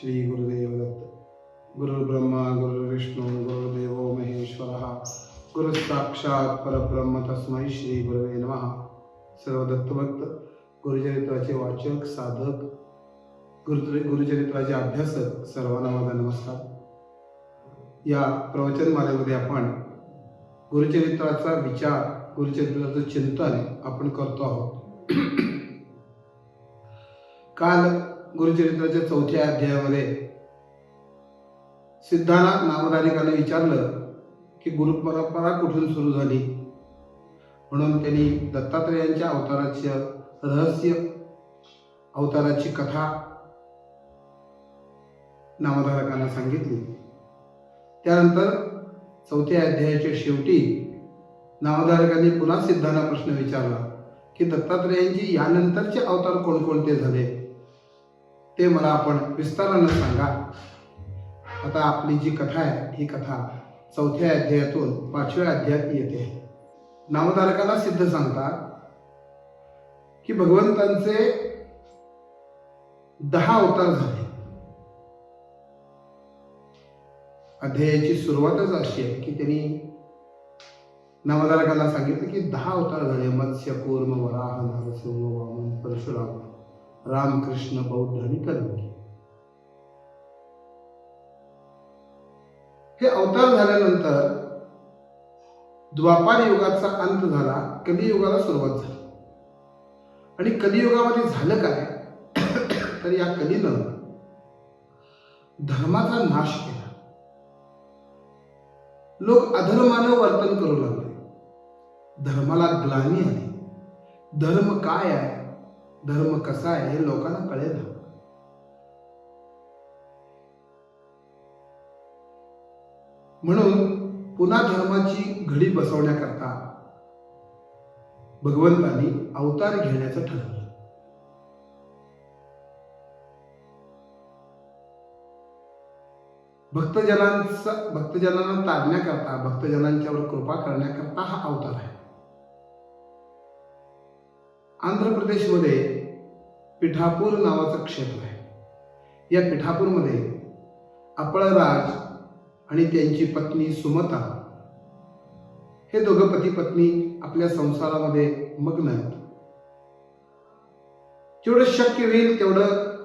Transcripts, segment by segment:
श्री गुरुदेव दत्त गुरुर्ब्रह्मा गुरुर्विष्णू गुरुर्देव महेश्वरः। गुरुसाक्षात परब्रह्म तस्मै श्री गुरुवे नमः। सर्व दत्तभक्त गुरुचरित्राचे वाचक साधक गुरु गुरुचरित्राचे अभ्यासक सर्वांना माझा नमस्कार। या प्रवचन मालेमध्ये आपण गुरुचरित्राचा विचार गुरुचरित्राचं चिंतन आपण करतो आहोत. काल गुरुचरित्राच्या चौथ्या अध्यायामध्ये सिद्धाला नामधारिकाने विचारलं की गुरुपरंपरा कुठून सुरू झाली? म्हणून त्यांनी दत्तात्रेयांच्या अवताराचे रहस्य अवताराची कथा नामधारकांना सांगितली. त्यानंतर चौथ्या अध्यायाच्या शेवटी नामधारकांनी पुन्हा सिद्धांना प्रश्न विचारला की दत्तात्रेयांची यानंतरचे अवतार कोणकोणते झाले? ते मला आपण विस्तारानं सांगा. आता आपली जी कथा आहे ही कथा चौथ्या अध्यायातून पाचव्या अध्यायात येते. नामधारकाला सिद्ध सांगतात की भगवंतांचे दहा अवतार झाले. अध्यायाची सुरुवातच अशी आहे की त्यांनी नामधारकाला सांगितलं की दहा अवतार झाले. मत्स्य कूर्म वराह नरसिंह वामन परशुराम. रामकृष्ण बौद्धांनी आणि हे अवतार झाल्यानंतर द्वापार युगाचा अंत झाला कलियुगाला सुरुवात झाली. आणि कलियुगामध्ये झालं काय? तर या कलीनं धर्माचा नाश केला. लोक अधर्मानं वर्तन करू लागले. धर्माला ग्लानी आली. धर्म काय आहे? धर्म कसा आहे हे लोकांना कळेल म्हणून पुन्हा धर्माची घडी बसवण्याकरता भगवंतांनी अवतार घेण्याचं ठरवलं. भक्तजनांचा भक्तजनांना तारण्याकरता भक्तजनांच्यावर कृपा करण्याकरता हा अवतार आहे. आंध्र प्रदेशमध्ये पिठापूर नावाचं क्षेत्र आहे. या पिठापूरमध्ये अपळराज आणि त्यांची पत्नी सुमता हे दोघं पती पत्नी आपल्या संसारामध्ये मग्न आहेत. जेवढं शक्य होईल तेवढं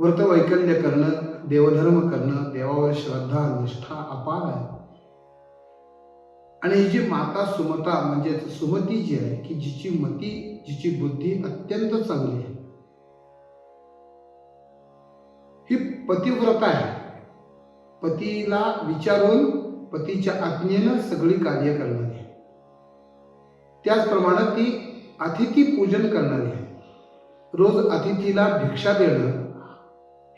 व्रतवैकल्य करणं देवधर्म करणं देवावर श्रद्धा निष्ठा अपार आहे. आणि ही जी माता सुमता म्हणजे सुमती जी आहे की जिची मती जिची बुद्धी अत्यंत चांगली आहे. पतिव्रता आहे. पतीला विचारून पतीच्या आज्ञेनं सगळी कार्य करणारी आहे. त्याचप्रमाणे ती अतिथी पूजन करणारी आहे. रोज अतिथीला भिक्षा देणं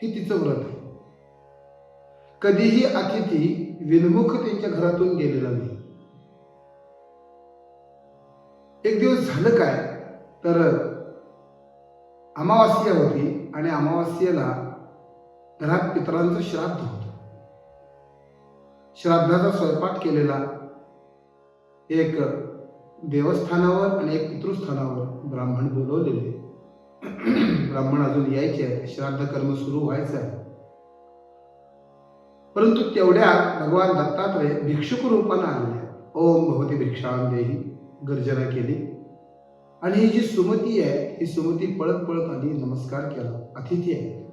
हे तिचं व्रत आहे. कधीही अतिथी विनमुख त्यांच्या घरातून गेलेला नाही. एक दिवस झालं काय? तर अमावास्या होती आणि अमावास्येला घरात पितरांचं श्राद्ध होत. श्राद्धाचा स्वयंपाक केलेला एक देवस्थानावर आणि एक पितृस्थानावर ब्राह्मण बोलवलेले. ब्राह्मण अजून यायचे आहे श्राद्ध कर्म सुरू व्हायचं आहे. परंतु तेवढ्यात भगवान दत्तात्रय भिक्षुक रूपानं आलेले ओम भगवती भिक्षाम देही गर्जना केली. आणि ही जी सुमती आहे ही सुमती पळत पळत आली नमस्कार केला. अतिथी आहे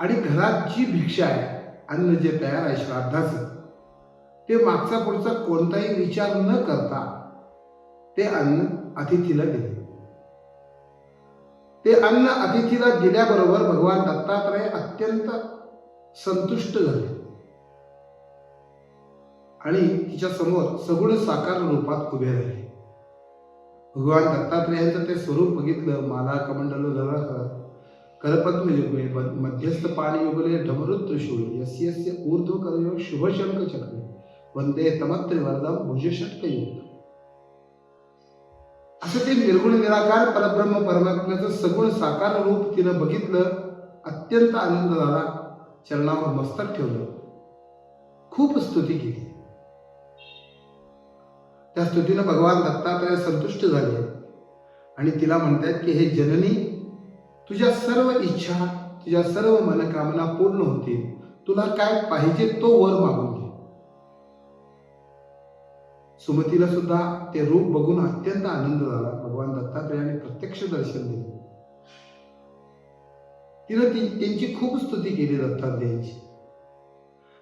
आणि घरात जी भिक्षा आहे अन्न जे तयार आहे श्राद्धाचं ते मागचा पुढचा कोणताही विचार न करता ते अन्न अतिथीला दिले. ते अन्न अतिथीला दिल्याबरोबर भगवान दत्तात्रय अत्यंत संतुष्ट झाले. आणि तिच्या समोर सगुण साकार रूपात उभे राहिले. भगवान दत्तात्रयांचं ते स्वरूप बघितलं माला कमंडल नरह करपद्म युगमे मध्यस्थ पाणी युगले ढमरुत त्रिशूळ यस्य यस्य ऊर्ध्व करयो शुभ शंख चक्र वंदे तमत्रिवर्धम भुजषटक युग असं ते निर्गुण निराकार परब्रह्म परमात्म्याचं सगुण साकार रूप तिनं बघितलं अत्यंत आनंद झाला चरणावर मस्तक ठेवलं. खूप स्तुती केली. त्या स्तुतीनं भगवान दत्तात्रय संतुष्ट झाले. आणि तिला म्हणतायत की हे जननी तुझ्या सर्व इच्छा तुझ्या सर्व मनकामना पूर्ण होतील. तुला काय पाहिजे तो वर मागून घे. सुमतीला सुद्धा ते रूप बघून अत्यंत आनंद झाला. भगवान दत्तात्रेयाने प्रत्यक्ष दर्शन दिले. तिनं ती त्यांची खूप स्तुती केली दत्तात्रेयांची.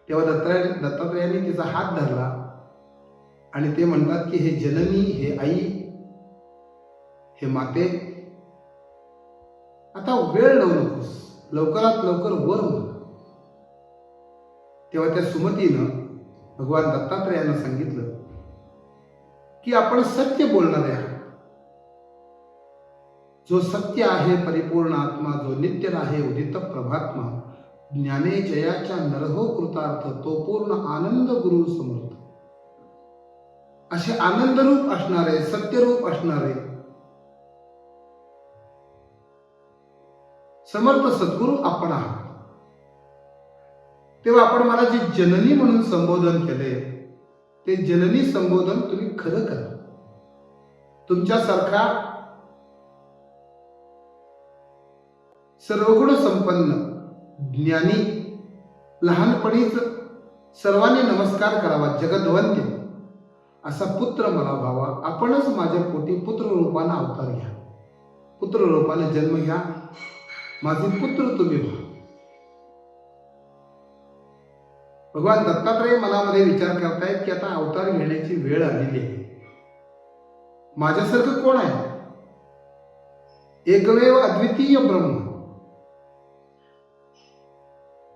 तेव्हा दत्तात्रय दत्तात्रयाने तिचा हात धरला आणि ते म्हणतात की हे जननी हे आई हे माते वेळ लावू नकोस. लवकरात लवकर वर म्हण तेव्हा त्या सुमतीनं भगवान दत्तात्रयांना सांगितलं की आपण सत्य बोलणार आहात जो सत्य आहे परिपूर्ण आत्मा जो नित्य आहे उदित प्रभात्मा ज्ञाने जयाच्या नरहो कृतार्थ तो पूर्ण आनंद गुरु समर्थ असे आनंदरूप असणारे सत्यरूप असणारे समर्थ सद्गुरू आपण आहात. तेव्हा आपण मला जे जननी म्हणून संबोधन केले ते जननी संबोधन तुम्ही खरं करा. तुमच्यासारखा सर्वगुण संपन्न ज्ञानी लहानपणीच सर्वांनी नमस्कार करावा जगदवंत्य असा पुत्र मला व्हावा. आपणच माझ्या पोटी पुत्र रूपानं अवतार घ्या. पुत्र रूपाने जन्म घ्या. माझे पुत्र तुम्ही व्हा. भगवान दत्तात्रय मनामध्ये विचार करतायत की आता अवतार घेण्याची वेळ आलेली आहे. माझ्यासारखं कोण आहे? एकमेव अद्वितीय ब्रह्म.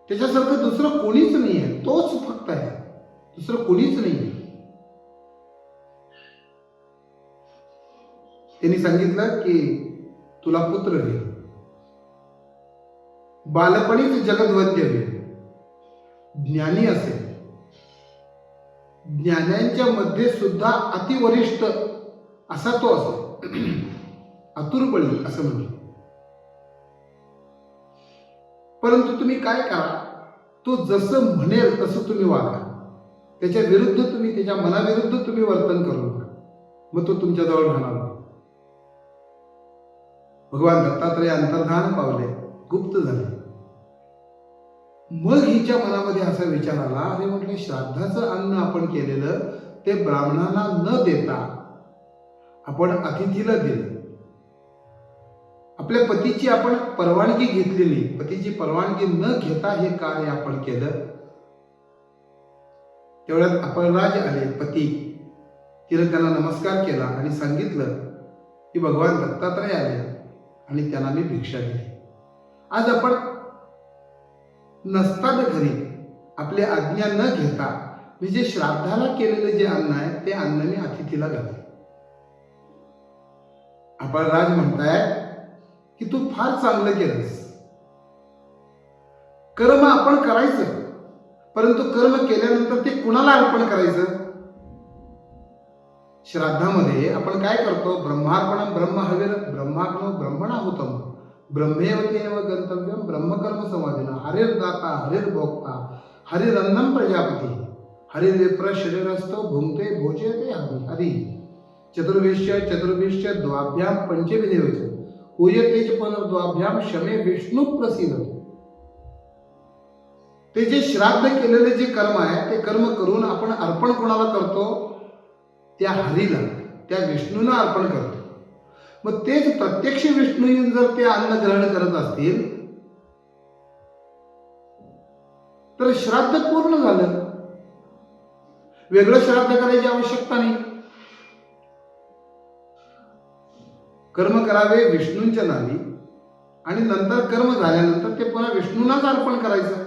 त्याच्यासारखं दुसरं कोणीच नाही आहे तोच फक्त आहे. दुसरं कोणीच नाही आहे त्यांनी सांगितलं की तुला पुत्र घे. बालपणीच जगद्वद्य होईल ज्ञानी असेल ज्ञानांच्या मध्ये सुद्धा अतिवरिष्ठ असा तो असेल अतुरबळी असं म्हणलं परंतु तुम्ही काय करा? तो जसं म्हणेल तसं तुम्ही वागा. त्याच्या विरुद्ध तुम्ही त्याच्या मनाविरुद्ध तुम्ही वर्तन करू नका. मग तो तुमच्याजवळ राहणार भगवान दत्तात्रय अंतर्धान पावले. गुप्त झाले. मग हिच्या मनामध्ये असा विचार आला अरे म्हटलं श्राद्धाचं अन्न आपण केलेलं ते ब्राह्मणाला न देता आपण अतिथीला दिलं. आपल्या पतीची आपण परवानगी घेतलेली पतीची परवानगी न घेता हे कार्य आपण केलं. तेवढ्यात अपराज आले. पती तिने त्यांना नमस्कार केला आणि सांगितलं की भगवान दत्तात्रय आले आणि त्यांना मी भिक्षा दिली. आज आपण नसताना घरी. आपली आज्ञा न घेता मी जे श्राद्धाला केलेलं जे अन्न आहे ते अन्न मी अतिथीला घातले आपण राज म्हणताय की तू फार चांगलं केलंस. कर्म आपण करायचं परंतु कर्म केल्यानंतर ते कुणाला अर्पण करायचं? श्राद्धामध्ये आपण काय करतो? ब्रह्मार्पण ब्रह्म हवेल ब्रह्माग्नो ब्रह्मणा होतम. ब्रह्मेवतेव गंतव्यम ब्रह्मकर्म समाधीन हरिर्दाता हरिर्भोक्ता हरिरन्नम प्रजापती। हरिर्विप्र शरीरस्थो भुंगते भोजयते हरी हरी। चतुर्विश्य चतुर्विश्य द्वाभ्याम पंचविदेवच पूयतेच पुनर्द्वाभ्याम शमे विष्णू प्रसिद्ध ते जे श्राद्ध केलेले जे कर्म आहे ते कर्म करून आपण अर्पण कोणाला करतो? त्या हरीला त्या विष्णूला अर्पण करतो. मग तेच प्रत्यक्ष विष्णू येऊन जर ते अन्न ग्रहण करत असतील तर श्राद्ध पूर्ण झालं. वेगळं श्राद्ध करायची आवश्यकता नाही. कर्म करावे विष्णूंच्या नावी आणि नंतर कर्म झाल्यानंतर ते पुन्हा विष्णूंनाच अर्पण करायचं.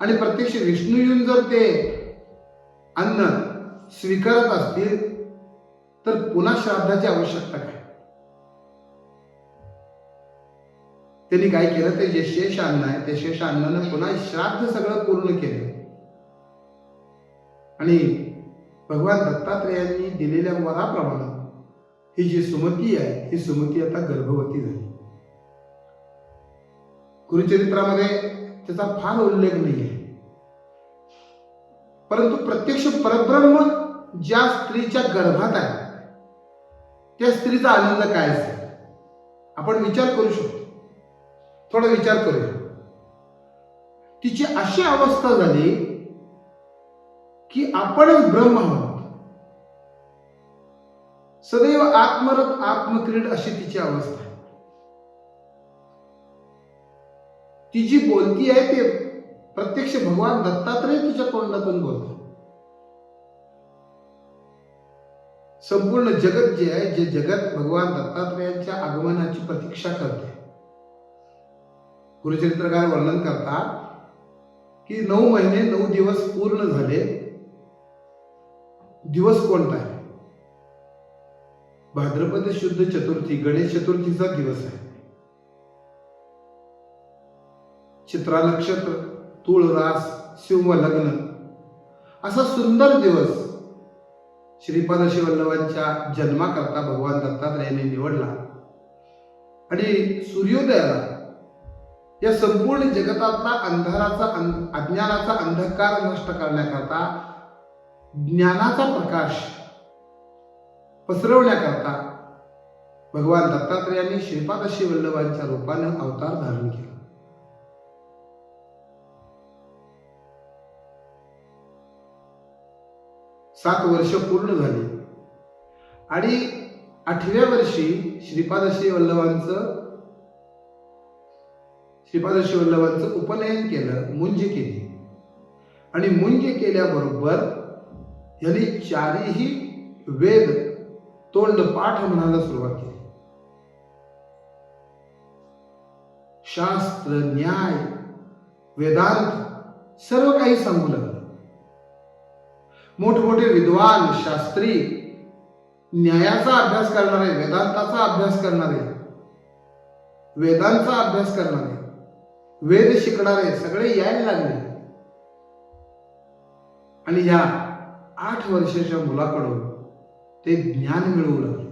आणि प्रत्यक्ष विष्णू येऊन जर ते अन्न स्वीकारत असतील तर पुन्हा श्राद्धाची आवश्यकता काय? त्यांनी काय केलं? ते जे शेष अन्न आहे ते शेष अन्नानं पुन्हा श्राद्ध सगळं पूर्ण केलं. आणि भगवान दत्तात्रेयांनी दिलेल्या वराप्रमाणे ही जी सुमती आहे ही सुमती आता गर्भवती झाली. गुरुचरित्रामध्ये त्याचा फार उल्लेख नाही आहे परंतु प्रत्यक्ष परब्रह्म ज्या स्त्रीच्या गर्भात आहे त्या स्त्रीचा आनंद काय असेल? आपण विचार करू शकतो. थोडा विचार करूया. तिची अशी अवस्था झाली की आपणच ब्रह्म आहोत. सदैव आत्मरत आत्मक्रीड अशी तिची अवस्था आहे. ती जी बोलती आहे ते प्रत्यक्ष भगवान दत्तात्रय तिच्या तोंडातून बोलतो संपूर्ण जगत जे आहे जे जगत भगवान दत्तात्रयांच्या आगमनाची प्रतीक्षा करते गुरुचरित्रकार वर्णन करतात की नऊ महिने नऊ दिवस पूर्ण झाले. दिवस कोणता आहे? भाद्रपद शुद्ध चतुर्थी गणेश चतुर्थीचा दिवस आहे. चित्रा नक्षत्र तुळ रास सिंह लग्न असा सुंदर दिवस श्रीपाद शिवल्लभांच्या जन्माकरता भगवान दत्तात्रयाने निवडला. आणि सूर्योदयाला या संपूर्ण जगतातला अंधाराचा अज्ञानाचा अंधकार नष्ट करण्याकरता ज्ञानाचा प्रकाश पसरवण्याकरता भगवान दत्तात्रयांनी श्रीपादशी वल्लभांच्या रूपानं अवतार धारण केला. सात वर्ष पूर्ण झाली. आणि आठव्या वर्षी श्रीपादशी वल्लभांचं श्रीपादशी वल्लभांचं उपनयन केलं मुंज केली. आणि मुंज केल्याबरोबर यांनी चारीही वेद तोंड पाठ म्हणायला सुरुवात केली. शास्त्र न्याय वेदांत सर्व काही सांगू लागलं. मोठमोठे विद्वान शास्त्री न्यायाचा अभ्यास करणारे वेदांताचा अभ्यास करणारे वेदांचा अभ्यास करणारे वेद शिकणारे सगळे यायला लागले. आणि या आठ वर्षाच्या मुलाकडून ते ज्ञान मिळवू लागले.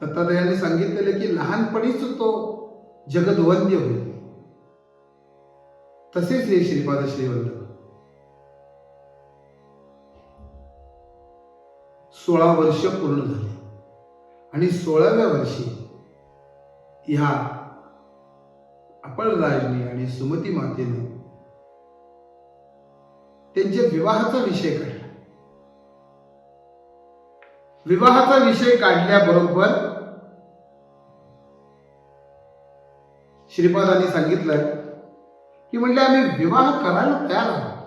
दत्तात्रयाने सांगितलेलं की लहानपणीच तो जगदवंद्य होईल. तसेच हे श्रीपाद श्रीवंत सोळा वर्ष पूर्ण झाले. आणि सोळाव्या वर्षी ह्या अपळराजने आणि सुमती मातेने त्यांच्या विवाहाचा विषय काढला. विवाहाचा विषय काढल्याबरोबर श्रीपादांनी सांगितलं की म्हणजे आम्ही विवाह करायला तयार आहोत.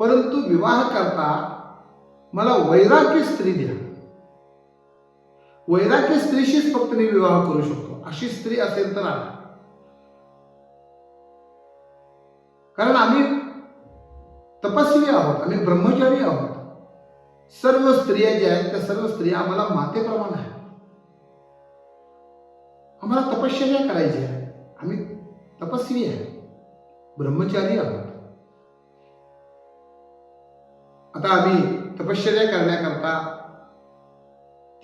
परंतु विवाह करता मला वैराग्य स्त्री द्या. वैराग्य स्त्रीशीच फक्त मी विवाह करू शकतो. अशी स्त्री असेल तर आला. कारण आम्ही तपस्वी आहोत आम्ही ब्रह्मचारी आहोत. सर्व स्त्रिया ज्या आहेत त्या सर्व स्त्रिया आम्हाला मातेप्रमाणे आहेत. आम्हाला तपश्चर्या करायची आहे. आम्ही तपस्वी आहे. ब्रह्मचारी आहोत. आता आम्ही तपश्चर्या करण्याकरता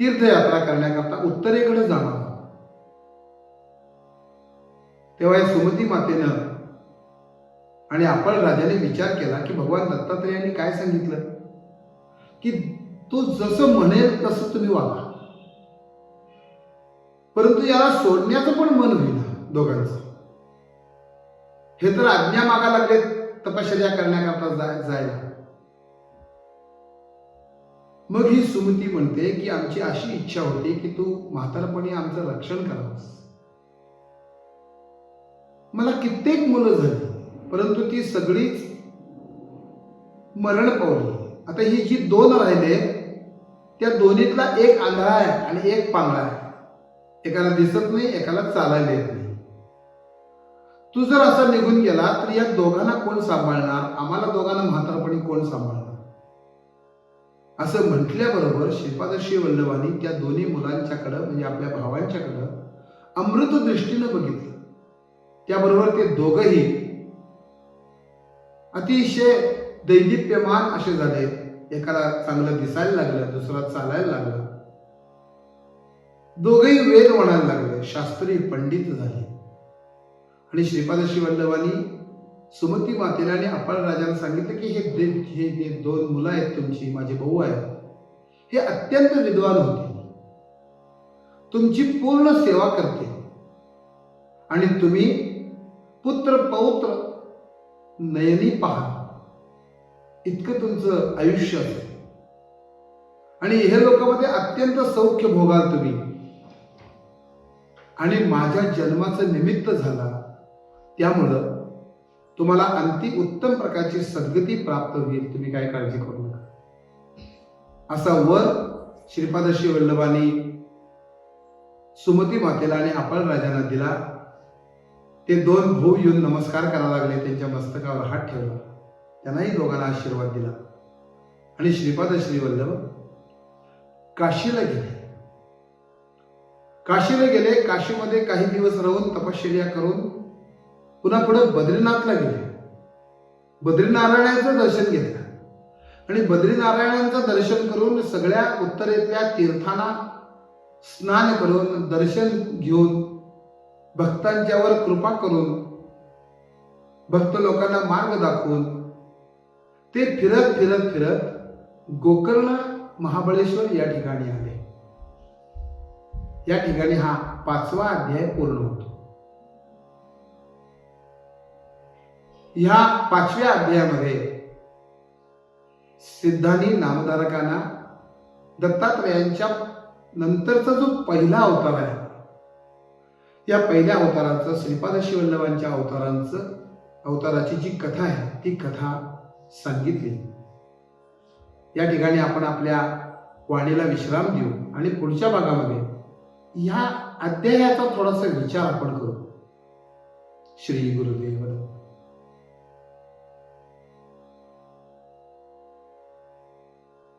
तीर्थयात्रा करण्याकरता उत्तरेकडे जाणार. तेव्हा या सुमती मातेनं आणि आपण राजाने विचार केला की भगवान दत्तात्रयांनी काय सांगितलं? की तो जसं म्हणेल तसं तुम्ही वागा. परंतु याला सोडण्याचं पण मन होईना दोघांचं. हे तर आज्ञा मागा लागले तपश्चर्या करण्याकरता जाय- जायला. मग ही सुमती म्हणते की आमची अशी इच्छा होती की तू म्हातारपणी आमचं रक्षण करावंस. मला कित्येक मुलं झाली परंतु ती सगळीच मरण पावली. आता ही जी दोन राहिले त्या दोन्हीतला एक आंधळा आहे आणि एक पांगळा आहे. एकाला दिसत नाही एकाला चालायला येत नाही. तू जर असा निघून गेला तर या दोघांना कोण सांभाळणार? आम्हाला दोघांना म्हातारपणी कोण सांभाळणार? असं म्हटल्याबरोबर श्रीपादशी वल्लभांनी त्या दोन्ही मुलांच्याकडं म्हणजे आपल्या भावांच्याकडं अमृत दृष्टीनं बघितलं. त्याबरोबर ते दोघही अतिशय दैदिप्यमान असे झाले. एकाला चांगलं दिसायला लागलं दुसरा चालायला लागला. दोघही वेद म्हणायला लागले. शास्त्री पंडित झाले. आणि श्रीपादश्री वल्लभांनी सुमती मातेला आणि अपाळ राजाला सांगितलं की हे दे- हे दे दोन मुलं आहेत तुमची माझे भाऊ आहेत हे अत्यंत विद्वान होते. तुमची पूर्ण सेवा करते. आणि तुम्ही पुत्र पौत्र नयनी पहा. इतकं तुमचं आयुष्य आणि हे लोकांमध्ये अत्यंत सौख्य भोगाल तुम्ही. आणि माझ्या जन्माचं निमित्त झाला. त्यामुळं तुम्हाला अंतिम उत्तम प्रकारची सद्गती प्राप्त होईल. तुम्ही काय काळजी करू नका. असा वर श्रीपादशी वल्लभांनी सुमती मातेला आणि आपण राजांना दिला. ते दोन भाऊ येऊन नमस्कार करायला लागले. त्यांच्या मस्तकावर हात ठेवला. त्यांनाही दोघांना आशीर्वाद दिला. आणि श्रीपाद श्री वल्लभ काशीला गेले. काशीला गेले. काशीमध्ये काही दिवस राहून तपश्चर्या करून पुन्हा पुढे बद्रीनाथला गेले. बद्रीनारायणाचं दर्शन घेतलं. आणि बद्रीनारायणांचं दर्शन करून सगळ्या उत्तरेतल्या तीर्थांना स्नान करून दर्शन घेऊन भक्तांच्यावर कृपा करून भक्त लोकांना मार्ग दाखवून ते फिरत फिरत फिरत गोकर्ण महाबळेश्वर या ठिकाणी आले. या ठिकाणी हा पाचवा अध्याय पूर्ण होतो. ह्या पाचव्या अध्यायामध्ये सिद्धांनी नामधारकांना दत्तात्रयांच्या नंतरचा जो पहिला अवतार आहे या पहिल्या अवताराचं श्रीपाद शिवल्लभांच्या अवतारांचं अवताराची जी कथा आहे ती कथा सांगितली. या ठिकाणी आपण आपल्या वाणीला विश्राम देऊ आणि पुढच्या भागामध्ये ह्या अध्यायाचा थोडासा विचार आपण करू. श्री गुरुदेव.